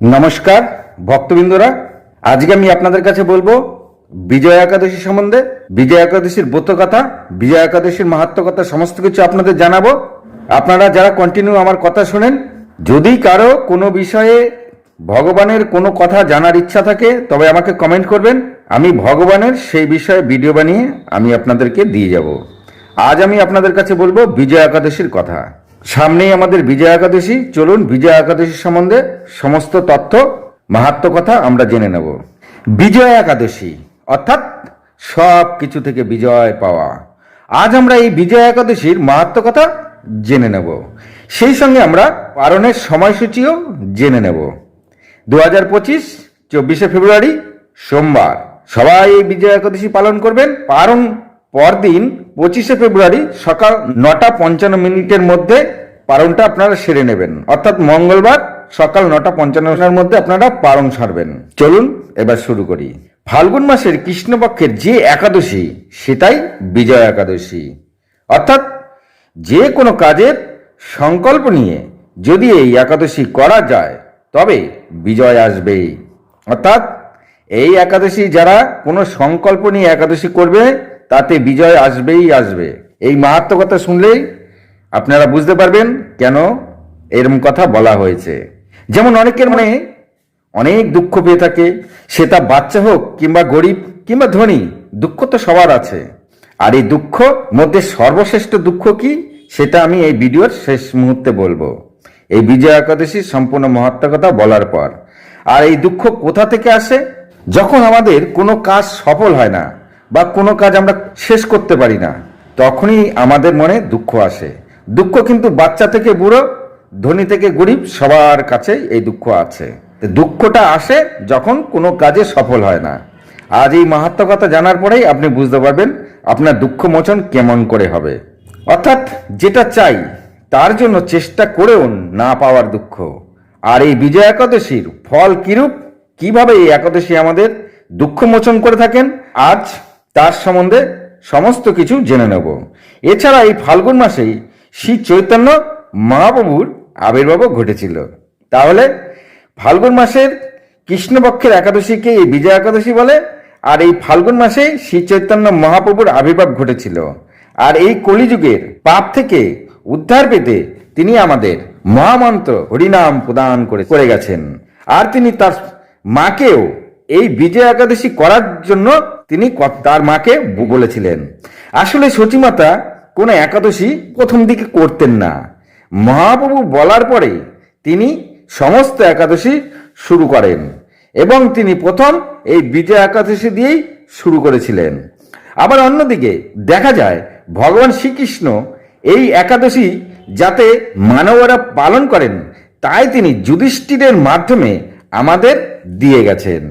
নমস্কার, ভক্তবৃন্দরা। আজকে আমি আপনাদের কাছে বলব বিজয়া একাদশী সম্বন্ধে। বিজয়া একাদশীর ব্রত কথা বিজয়া একাদশীর মাহাত্ম কথা সমস্ত কিছু আপনাদের জানাব। আপনারা যারা কন্টিনিউ আমার কথা শোনেন, যদি কারও কোনো বিষয়ে ভগবানের কোনো কথা জানার ইচ্ছা থাকে, তবে আমাকে কমেন্ট করবেন। আমি ভগবানের সেই বিষয়ে ভিডিও বানিয়ে আমি আপনাদেরকে দিয়ে যাব। আজ আমি আপনাদের কাছে বলব বিজয়া একাদশীর কথা। সামনেই আমাদের বিজয়া একাদশী। চলুন বিজয়া একাদশী সম্বন্ধে সমস্ত তথ্য, মাহাত্ম কথা আমরা জেনে নেব। বিজয়া একাদশী, অর্থাৎ সব কিছু থেকে বিজয় পাওয়া। আজ আমরা এই বিজয়া একাদশীর মাহাত্ম কথা জেনে নেব। সেই সঙ্গে আমরা পালনের সময়সূচিও জেনে নেব। দু হাজার পঁচিশ, চব্বিশে ফেব্রুয়ারি, সোমবার। সবাই এই বিজয়া একাদশী পালন করবেন পারণ পরদিন পঁচিশে ফেব্রুয়ারি সকাল নটা পঞ্চান্ন মিনিটের মধ্যে পারণটা আপনারা সেরে নেবেন। অর্থাৎ মঙ্গলবার সকাল নটা পঞ্চান্নটার মধ্যে আপনারা পারণ সারবেন। চলুন এবার শুরু করি। ফাল্গুন মাসের কৃষ্ণপক্ষের যে একাদশী, সেটাই বিজয় একাদশী। অর্থাৎ যে কোনো কাজের সংকল্প নিয়ে যদি এই একাদশী করা যায়, তবে বিজয় আসবেই। অর্থাৎ এই একাদশী যারা কোনো সংকল্প নিয়ে একাদশী করবে তাতে বিজয় আসবেই আসবে। এই মাহাত্ম কথা শুনলেই আপনারা বুঝতে পারবেন কেন এরম কথা বলা হয়েছে। যেমন অনেকের মনে অনেক দুঃখ পেয়ে থাকে, সে তা বাচ্চা হোক কিংবা গরিব কিংবা ধনী, দুঃখ তো সবার আছে। আর এই দুঃখ মধ্যে সর্বশ্রেষ্ঠ দুঃখ কি, সেটা আমি এই ভিডিওর শেষ মুহূর্তে বলব। এই বিজয় একাদশীর সম্পূর্ণ মহাত্ম কথা বলার পর। আর এই দুঃখ কোথা থেকে আসে? যখন আমাদের কোনো কাজ সফল হয় না বা কোনো কাজ আমরা শেষ করতে পারি না, তখনই আমাদের মনে দুঃখ আসে। দুঃখ কিন্তু বাচ্চা থেকে বুড়ো, ধনী থেকে গরিব, সবার কাছে এই দুঃখ আছে। দুঃখটা আসে যখন কোনো কাজে সফল হয় না। আজ এই মাহাত্ম কথা জানার পরেই আপনি বুঝতে পারবেন আপনার দুঃখ মোচন কেমন করে হবে। অর্থাৎ যেটা চাই, তার জন্য চেষ্টা করেও না পাওয়ার দুঃখ। আর এই বিজয় একাদশীর ফল কিরূপ? কীভাবে এই একাদশী আমাদের দুঃখ মোচন করে থাকেন? আজ তার সম্বন্ধে সমস্ত কিছু জেনে নেব। এছাড়া এই ফাল্গুন মাসেই শ্রী চৈতন্য মহাপ্রভুর আবির্ভাবও ঘটেছিল। তাহলে ফাল্গুন মাসের কৃষ্ণপক্ষের একাদশীকে এই বিজয় একাদশী বলে, আর এই ফাল্গুন মাসে শ্রী চৈতন্য মহাপ্রভুর আবির্ভাব ঘটেছিল। আর এই কলিযুগের পাপ থেকে উদ্ধার পেতে তিনি আমাদের মহামন্ত্র হরিনাম প্রদান করে করে গেছেন। আর তিনি তার মাকেও এই বিজয় একাদশী করার জন্য তিনি তার মাকে বলেছিলেন, আসলে সচিমাতা কোনো একাদশী প্রথম দিকে করতেন না। মহাপ্রভু বলার পরে তিনি সমস্ত একাদশী শুরু করেন এবং তিনি প্রথম এই বিজয় একাদশী দিয়েই শুরু করেছিলেন। আবার অন্যদিকে দেখা যায়, ভগবান শ্রীকৃষ্ণ এই একাদশী যাতে মানবরা পালন করেন, তাই তিনি যুধিষ্ঠিরের মাধ্যমে আমাদের দিয়ে গেছেন।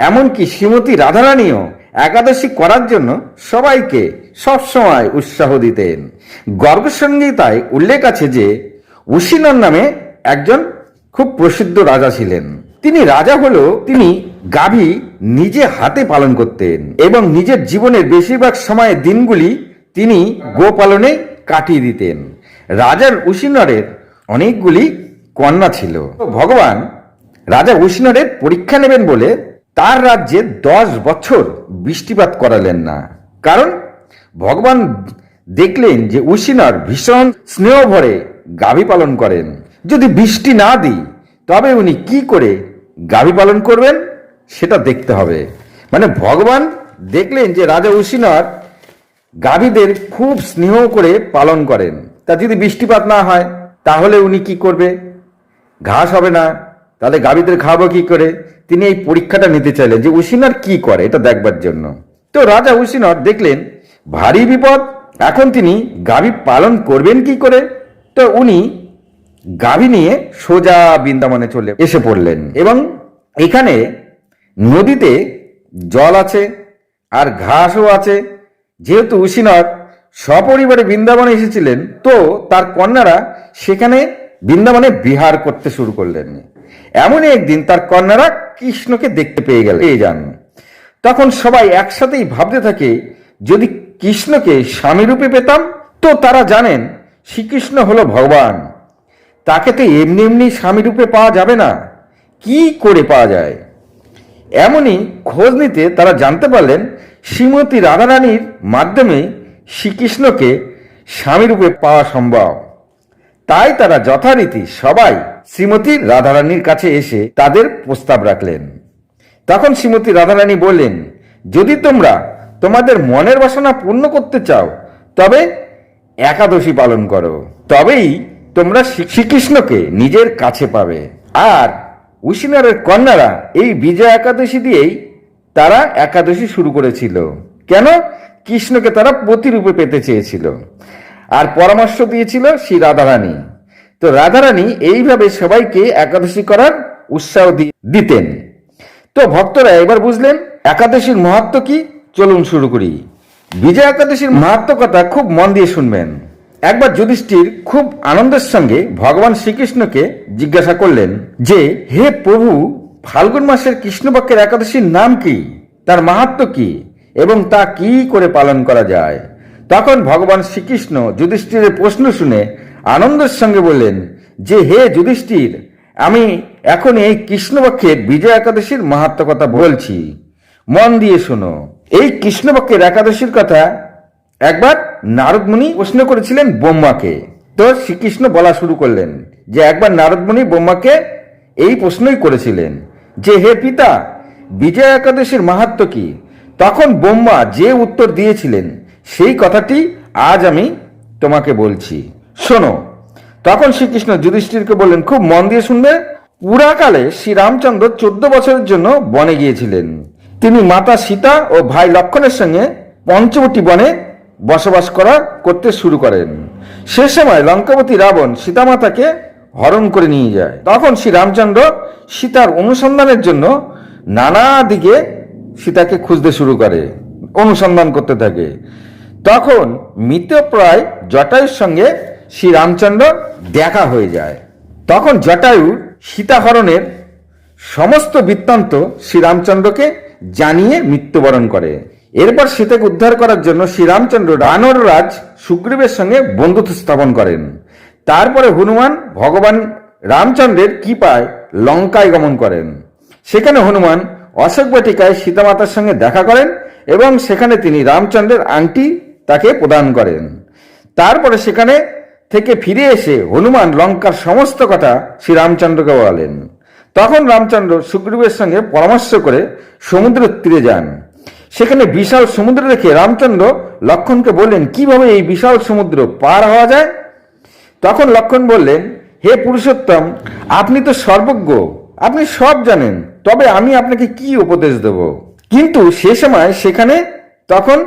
এমনকি শ্রীমতী রাধারানীও একাদশী করার জন্য সবাইকে সবসময় উৎসাহ দিতেন। গর্গসংগীতায় উল্লেখ আছে যে, উশিনন নামে একজন খুব প্রসিদ্ধ রাজা ছিলেন। তিনি রাজা হলেও তিনি গাভী নিজে হাতে পালন করতেন এবং নিজের জীবনের বেশিরভাগ সময়ের দিনগুলি তিনি গোপালনে কাটিয়ে দিতেন। রাজার উশিনরের অনেকগুলি কন্যা ছিল। ভগবান রাজা উশিনরের পরীক্ষা নেবেন বলে তার রাজ্যে দশ বছর বৃষ্টিপাত করালেন না। কারণ ভগবান দেখলেন যে উশিনর ভীষণ স্নেহ ভরে গাভী পালন করেন। যদি বৃষ্টি না দিই, তবে উনি কি করে গাভী পালন করবেন? সেটা দেখতে হবে। মানে ভগবান দেখলেন যে রাজা উশিনর গাভীদের খুব স্নেহ করে পালন করেন। তা যদি বৃষ্টিপাত না হয়, তাহলে উনি কি করবে? ঘাস হবে না। তাহলে গাভীদের খাওয়াবো কি করে? তিনি এই পরীক্ষাটা নিতে চাইলেন যে উশিনর কি করে, এটা দেখবার জন্য। তো রাজা উশিনর দেখলেন, ভারী বিপদ, এখন তিনি গাভী পালন করবেন কি করে? তো উনি গাভী নিয়ে সোজা বৃন্দাবনে চলে এসে পড়লেন। এবং এখানে নদীতে জল আছে আর ঘাসও আছে। যেহেতু উশিনর সপরিবারে বৃন্দাবনে এসেছিলেন, তো তার কন্যারা সেখানে বৃন্দাবনে বিহার করতে শুরু করলেন। এমনই একদিন তার কন্যারা কৃষ্ণকে দেখতে পেয়ে গেল। পেয়ে যান তখন সবাই একসাথেই ভাবতে থাকে, যদি কৃষ্ণকে স্বামী রূপে পেতাম, তো তারা জানেন শ্রীকৃষ্ণ হলো ভগবান। তাকে তো এমনি এমনি স্বামী রূপে পাওয়া যাবে না। কি করে পাওয়া যায়? এমনই খোঁজ নিতে তারা জানতে পারলেন, শ্রীমতী রাধারানীর মাধ্যমে শ্রীকৃষ্ণকে স্বামীরূপে পাওয়া সম্ভব। তাই তারা যথারীতি সবাই শ্রীমতী রাধারানীর কাছে এসে তাদের প্রস্তাব রাখলেন। তখন শ্রীমতী রাধারানী বললেন, যদি তোমরা তোমাদের মনের বাসনা পূর্ণ করতে চাও, তবে একাদশী পালন করো। তবেই তোমরা শ্রী- শ্রীকৃষ্ণকে নিজের কাছে পাবে। আর উশিনারের কন্যারা এই বিজয় একাদশী দিয়েই তারা একাদশী শুরু করেছিল। কেন? কৃষ্ণকে তারা প্রতিরূপে পেতে চেয়েছিল। আর পরামর্শ দিয়েছিল শ্রী রাধারানী। তো রাধারানী এইভাবে সবাইকে একাদশী করার উৎসাহ দিতেন। তো ভক্তরা এবার বুঝলেন, একাদশীর মাহাত্ম কি? চলুন শুরু করি। বিজয় একাদশীর মাহাত্ম কথা খুব মন দিয়ে শুনবেন। একবার যুধিষ্ঠির খুব আনন্দের সঙ্গে ভগবান শ্রীকৃষ্ণকে জিজ্ঞাসা করলেন যে, হে প্রভু, ফাল্গুন মাসের কৃষ্ণপক্ষের একাদশীর নাম কি? তার মাহাত্ম কি? এবং তা কি করে পালন করা যায়? তখন ভগবান শ্রীকৃষ্ণ যুধিষ্ঠিরের প্রশ্ন শুনে আনন্দের সঙ্গে বললেন, যে হে যুধিষ্ঠির, আমি এখন এই কৃষ্ণপক্ষের বিজয় একাদশীর মাহাত্ম কথা বলছি। মন দিয়ে শোনো। এই কৃষ্ণপক্ষের একাদশীর কথা একবার নারদমুনি প্রশ্ন করেছিলেন ব্রহ্মাকে। তো শ্রীকৃষ্ণ বলা শুরু করলেন যে একবার নারদমুনি ব্রহ্মাকে এই প্রশ্নই করেছিলেন, যে হে পিতা, বিজয় একাদশীর মাহাত্ম কি? তখন ব্রহ্মা যে উত্তর দিয়েছিলেন সেই কথাটি আজ আমি তোমাকে বলছি। শোনো, তখন শ্রীকৃষ্ণ যুধিষ্ঠিরকে বললেন, খুব মন দিয়ে শুনবে পুরাকালে শ্রী রামচন্দ্র চোদ্দ বছরের জন্য বনে গিয়েছিলেন। তিনি মাতা সীতা ও ভাই লক্ষণের সঙ্গে পঞ্চবটি বনে বসবাস করা করতে শুরু করেন। সে সময় লঙ্কাবতী রাবণ সীতামাতাকে হরণ করে নিয়ে যায়। তখন শ্রী রামচন্দ্র সীতার অনুসন্ধানের জন্য নানা দিকে সীতাকে খুঁজতে শুরু করে, অনুসন্ধান করতে থাকে। তখন মৃতপ্রায় জটায়ুর সঙ্গে শ্রী রামচন্দ্র দেখা হয়ে যায়। তখন জটায়ু সীতাহরণের সমস্ত বৃত্তান্ত শ্রীরামচন্দ্রকে জানিয়ে মৃত্যুবরণ করে। এরপর সীতাকে উদ্ধার করার জন্য শ্রীরামচন্দ্র রানর রাজ সুগ্রীবের সঙ্গে বন্ধুত্ব স্থাপন করেন। তারপরে হনুমান ভগবান রামচন্দ্রের কৃপায় লঙ্কায় গমন করেন। সেখানে হনুমান অশোক বাটিকায় সীতামাতার সঙ্গে দেখা করেন এবং সেখানে তিনি রামচন্দ্রের আংটি তাকে প্রদান করেন। তারপরে সেখানে থেকে ফিরে এসে হনুমান লঙ্কার সমস্ত কথা শ্রী রামচন্দ্রকে বলেন। তখন রামচন্দ্র সুগ্রীবের সঙ্গে পরামর্শ করে সমুদ্রের তীরে যান। সেখানে বিশাল সমুদ্র দেখে রামচন্দ্র লক্ষণকে বললেন, কীভাবে এই বিশাল সমুদ্র পার হওয়া যায়? তখন লক্ষণ বললেন, হে পুরুষোত্তম, আপনি তো সর্বজ্ঞ, আপনি সব জানেন, তবে আমি আপনাকে কি উপদেশ দেব? কিন্তু সে সময় সেখানে তখন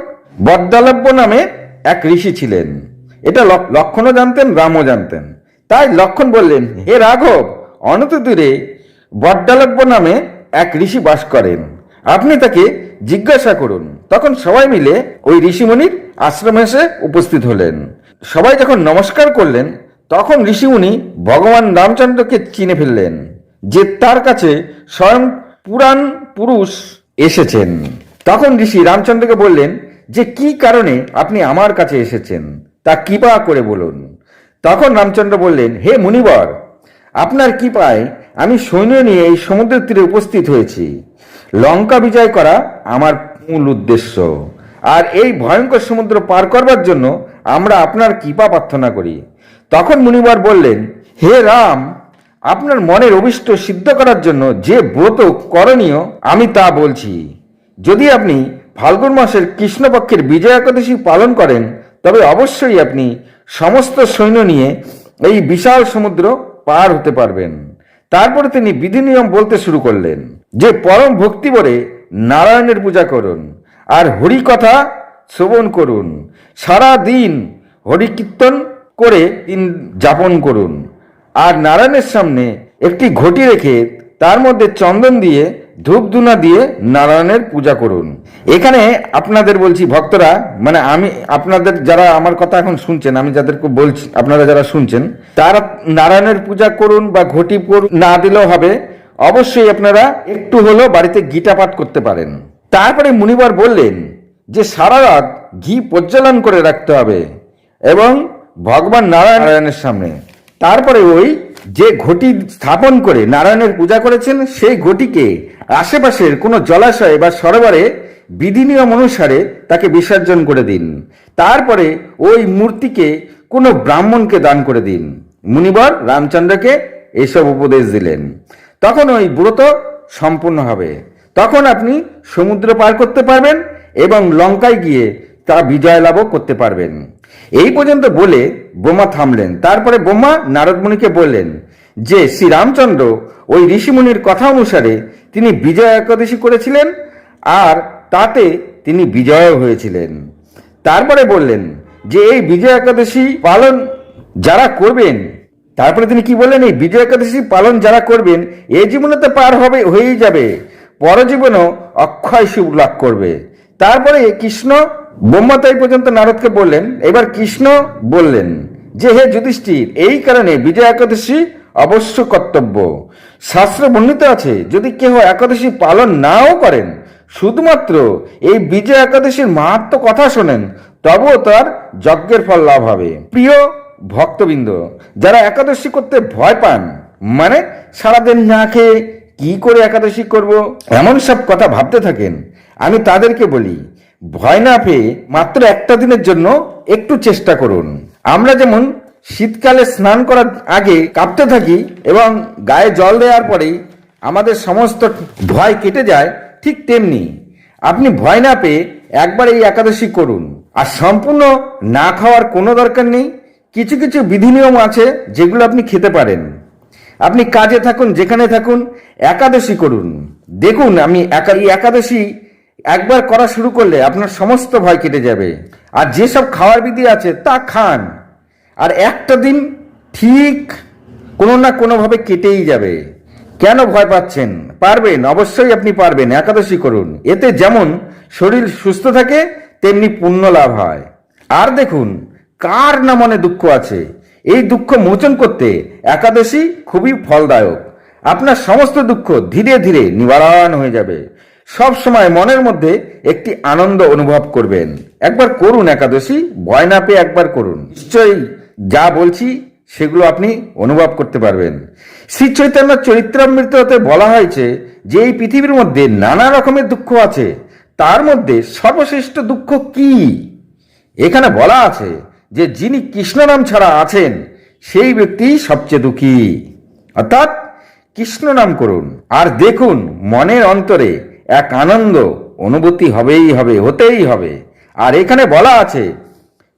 বদ্দালব্য নামে এক ঋষি ছিলেন। এটা লক- লক্ষণও জানতেন, রামও জানতেন। তাই লক্ষণ বললেন, হে রাঘব অনত দূরে বড্ডালব্য নামে এক ঋষি বাস করেন। আপনি তাকে জিজ্ঞাসা করুন। তখন সবাই মিলে ওই ঋষিমুনির আশ্রমে এসে উপস্থিত হলেন। সবাই যখন নমস্কার করলেন, তখন ঋষিমুনি ভগবান রামচন্দ্রকে চিনে ফেললেন যে তার কাছে স্বয়ং পুরাণ পুরুষ এসেছেন। তখন ঋষি রামচন্দ্রকে বললেন যে কি কারণে আপনি আমার কাছে এসেছেন, তা কৃপা করে বলুন। তখন রামচন্দ্র বললেন, হে মুনিবর, আপনার কৃপায় আমি সৈন্য নিয়ে এই সমুদ্রের তীরে উপস্থিত হয়েছি। লঙ্কা বিজয় করা আমার মূল উদ্দেশ্য। আর এই ভয়ঙ্কর সমুদ্র পার করবার জন্য আমরা আপনার কৃপা প্রার্থনা করি। তখন মুনিবর বললেন, হে রাম, আপনার মনের অভিষ্ট সিদ্ধ করার জন্য যে ব্রত করণীয়, আমি তা বলছি। যদি আপনি ফাল্গুন মাসের কৃষ্ণপক্ষের বিজয় একাদশী পালন করেন, তবে অবশ্যই আপনি সমস্ত সৈন্য নিয়ে এই বিশাল সমুদ্র পার হতে পারবেন। তারপরে তিনি বিধি নিয়ম বলতে শুরু করলেন, যে পরম ভক্তি বলে নারায়ণের পূজা করুন, আর হরি কথা শ্রবণ করুন। সারা দিন হরি কীর্তন করে যাপন করুন। আর নারায়ণের সামনে একটি ঘটি রেখে তার মধ্যে চন্দন দিয়ে ধূপ ধুনা দিয়ে নারায়ণের পূজা করুন। এখানে আপনাদের বলছি, ভক্তরা মানে আমি, আপনাদের যারা আমার কথা এখন শুনছেন, আমি যাদেরকে বলছি, আপনারা যারা শুনছেন, তারা নারায়ণের পূজা করুন বা ঘটি না দিলেও হবে। অবশ্যই আপনারা একটু হলেও বাড়িতে গীতা পাঠ করতে পারেন। তারপরে মুনিবার বললেন যে, সারা রাত ঘি প্রজ্বলন করে রাখতে হবে এবং ভগবান নারায়ণ নারায়ণের সামনে। তারপরে ওই যে ঘটি স্থাপন করে নারায়ণের পূজা করেছেন, সেই ঘটিকে আশেপাশের কোনো জলাশয়ে বা সরোবরে বিধি নিয়ম অনুসারে তাকে বিসর্জন করে দিন। তারপরে ওই মূর্তিকে কোনো ব্রাহ্মণকে দান করে দিন। মুনিবর রামচন্দ্রকে এসব উপদেশ দিলেন। তখন ওই ব্রত সম্পূর্ণ হবে। তখন আপনি সমুদ্র পার করতে পারবেন এবং লঙ্কায় গিয়ে তা বিজয় লাভও করতে পারবেন। এই পর্যন্ত বলে বোমা থামলেন। তারপরে বোমা নারদমুনিকে বললেন যে, শ্রী রামচন্দ্র, ওই ঋষিমুনির কথা অনুসারে তিনি বিজয় একাদশী করেছিলেন আর তাতে তিনি বিজয় হয়েছিলেন। তারপরে বললেন যে, এই বিজয় একাদশী পালন যারা করবেন, তারপরে তিনি কি বললেন, এই বিজয় একাদশী পালন যারা করবেন এই জীবনে তো পার হবে, হয়েই যাবে। পরজীবনও অক্ষয় সুখ লাভ করবে। তারপরে কৃষ্ণ ব্রহ্মতাই পর্যন্ত নারদকে বললেন, এবার কৃষ্ণ বললেন যে, হে যুধিষ্ঠির, এই কারণে বিজয় একাদশী অবশ্য কর্তব্য। শাস্ত্র বর্ণিত আছে, যদি কেহ একাদশী পালন নাও করেন, শুধুমাত্র এই বিজয় একাদশীর মাহাত্ম কথা শোনেন, তবুও তার যজ্ঞের ফল লাভ হবে। প্রিয় ভক্তবৃন্দ, যারা একাদশী করতে ভয় পান মানে সারাদিন না খেয়ে কি করে একাদশী করব? এমন সব কথা ভাবতে থাকেন। আমি তাদেরকে বলি ভয় না পেয়ে মাত্র একটা দিনের জন্য একটু চেষ্টা করুন। আমরা যেমন শীতকালে স্নান করার আগে কাঁপতে থাকি এবং গায়ে জল দেওয়ার পরেই আমাদের সমস্ত ভয় কেটে যায়, ঠিক তেমনি আপনি ভয় না পেয়ে একবার এই একাদশী করুন। আর সম্পূর্ণ না খাওয়ার কোনো দরকার নেই, কিছু কিছু বিধি নিয়ম আছে যেগুলো আপনি খেতে পারেন। আপনি কাজে থাকুন, যেখানে থাকুন, একাদশী করুন। দেখুন, আমি একাদশী একবার করা শুরু করলে আপনার সমস্ত ভয় কেটে যাবে। আর যেসব খাওয়ার বিধি আছে, তা খান। আর একটা দিন ঠিক কোনো না কোনোভাবে কেটেই যাবে। কেন ভয় পাচ্ছেন? পারবেন, অবশ্যই আপনি পারবেন, একাদশী করুন। এতে যেমন শরীর সুস্থ থাকে, তেমনি পুণ্য লাভ হয়। আর দেখুন, কার না মনে দুঃখ আছে? এই দুঃখ মোচন করতে একাদশী খুবই ফলদায়ক। আপনার সমস্ত দুঃখ ধীরে ধীরে নিবারণ হয়ে যাবে। সব সময় মনের মধ্যে একটি আনন্দ অনুভব করবেন। একবার করুন একাদশী, ভয় না পেয়ে একবার করুন। নিশ্চয়ই যা বলছি, সেগুলো আপনি অনুভব করতে পারবেন। শ্রী চৈতন্য চরিত্রামৃততে বলা হয়েছে যে এই পৃথিবীর মধ্যে নানা রকমের দুঃখ আছে। তার মধ্যে সর্বশ্রেষ্ঠ দুঃখ কি? এখানে বলা আছে যে যিনি কৃষ্ণনাম ছাড়া আছেন, সেই ব্যক্তি সবচেয়ে দুঃখী। অর্থাৎ কৃষ্ণ নাম করুন। আর দেখুন, মনের অন্তরে এক আনন্দ, অনুভূতি হবেই হবে, হতেই হবে। আর এখানে বলা আছে,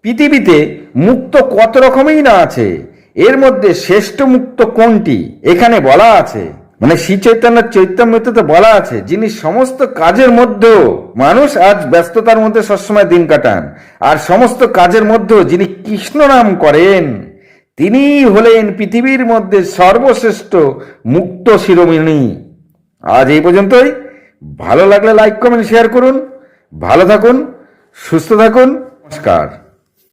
পৃথিবীতে মুক্ত কত রকমই না আছে। এর মধ্যে শ্রেষ্ঠ মুক্ত কোনটি? এখানে বলা আছে মানে শ্রী চৈতন্যের চৈতন্যতে বলা আছে, যিনি সমস্ত কাজের মধ্যেও, মানুষ আজ ব্যস্ততার মধ্যে সবসময় দিন কাটান, আর সমস্ত কাজের মধ্যেও যিনি কৃষ্ণ নাম করেন তিনি হলেন পৃথিবীর মধ্যে সর্বশ্রেষ্ঠ মুক্ত শিরোমণি। আজ এই পর্যন্তই। ভালো লাগলে লাইক কমেন্ট শেয়ার করুন। ভালো থাকুন সুস্থ থাকুন। নমস্কার।